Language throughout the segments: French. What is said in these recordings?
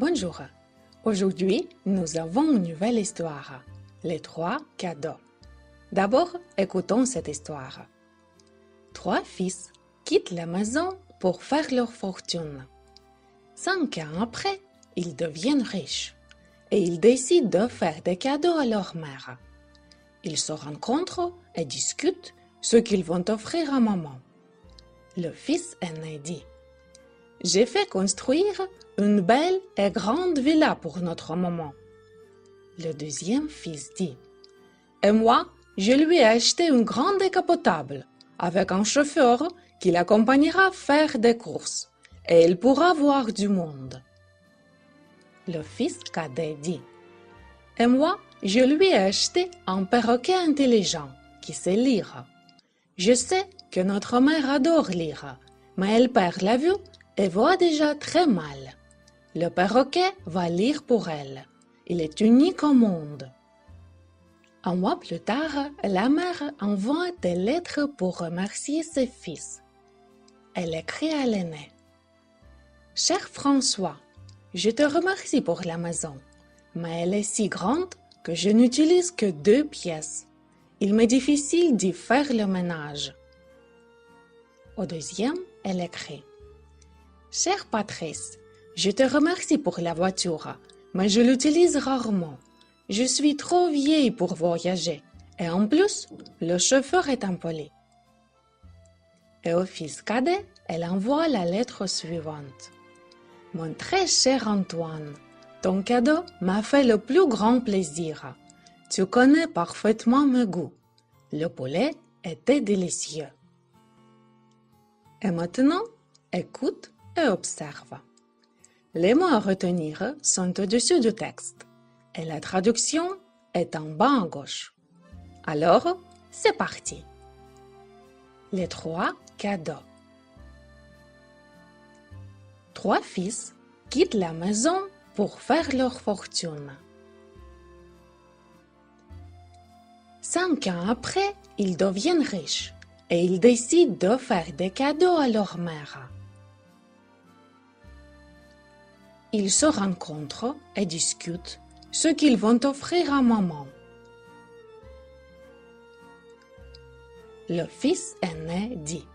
Bonjour. Aujourd'hui, nous avons une nouvelle histoire. Les trois cadeaux. D'abord, écoutons cette histoire. Trois fils quittent la maison pour faire leur fortune. Cinq ans après, ils deviennent riches et ils décident de faire des cadeaux à leur mère. Ils se rencontrent et discutent ce qu'ils vont offrir à maman. Le fils aîné dit J'ai fait construire une belle et grande villa pour notre maman. Le deuxième fils dit Et moi, je lui ai acheté une grande décapotable avec un chauffeur qui l'accompagnera faire des courses et il pourra voir du monde. Le fils cadet dit Et moi, je lui ai acheté un perroquet intelligent qui sait lire. Je sais que notre mère adore lire, mais elle perd la vue et voit déjà très mal. Le perroquet va lire pour elle. Il est unique au monde. Un mois plus tard, la mère envoie des lettres pour remercier ses fils. Elle écrit à l'aîné. Cher François, je te remercie pour la maison, mais elle est si grande que je n'utilise que deux pièces. Il m'est difficile d'y faire le ménage. Au deuxième, elle écrit. Cher Patrice, je te remercie pour la voiture, mais je l'utilise rarement. Je suis trop vieille pour voyager, et en plus, le chauffeur est impoli. Et au fils cadet, elle envoie la lettre suivante. Mon très cher Antoine, ton cadeau m'a fait le plus grand plaisir. Tu connais parfaitement mes goûts. Le poulet était délicieux. Et maintenant, écoute et observe. Les mots à retenir sont au-dessus du texte et la traduction est en bas à gauche. Alors, c'est parti. Les trois cadeaux. Trois fils quittent la maison pour faire leur fortune. Cinq ans après, ils deviennent riches et ils décident de faire des cadeaux à leur mère. Ils se rencontrent et discutent ce qu'ils vont offrir à maman. Le fils aîné dit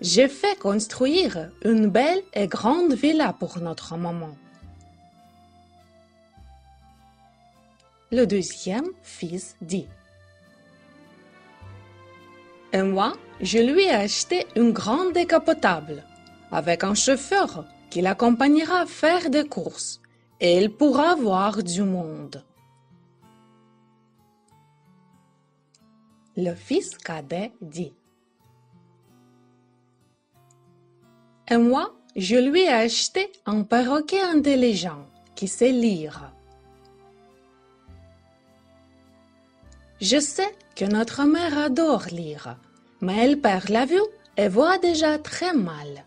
J'ai fait construire une belle et grande villa pour notre maman. Le deuxième fils dit Et moi, je lui ai acheté une grande décapotable avec un chauffeur qui l'accompagnera faire des courses et il pourra voir du monde. Le fils cadet dit Et moi, je lui ai acheté un perroquet intelligent qui sait lire. Je sais que notre mère adore lire, mais elle perd la vue et voit déjà très mal.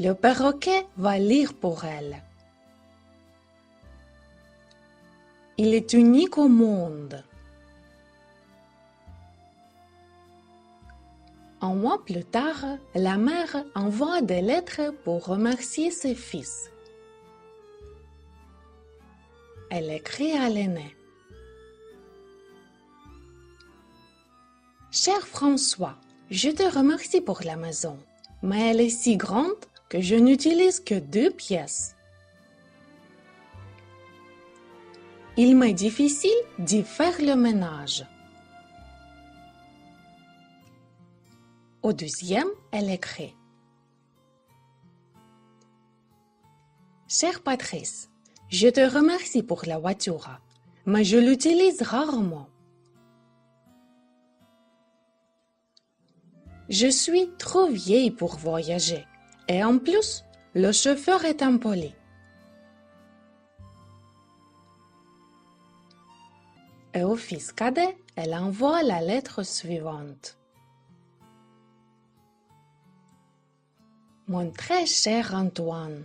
Le perroquet va lire pour elle. Il est unique au monde. Un mois plus tard, la mère envoie des lettres pour remercier ses fils. Elle écrit à l'aîné. Cher François, je te remercie pour la maison, mais elle est si grande que je n'utilise que deux pièces. Il m'est difficile d'y faire le ménage. Au deuxième, elle écrit. Cher Patrice, je te remercie pour la voiture, mais je l'utilise rarement. Je suis trop vieille pour voyager. Et en plus, le chauffeur est impoli. Et au fils cadet, elle envoie la lettre suivante. Mon très cher Antoine,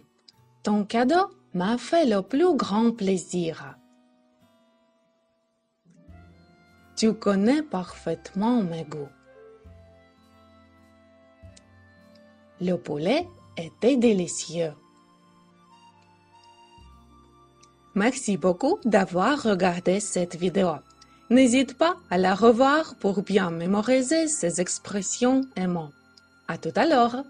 ton cadeau m'a fait le plus grand plaisir. Tu connais parfaitement mes goûts. Le poulet était délicieux. Merci beaucoup d'avoir regardé cette vidéo. N'hésite pas à la revoir pour bien mémoriser ces expressions et mots. À tout à l'heure!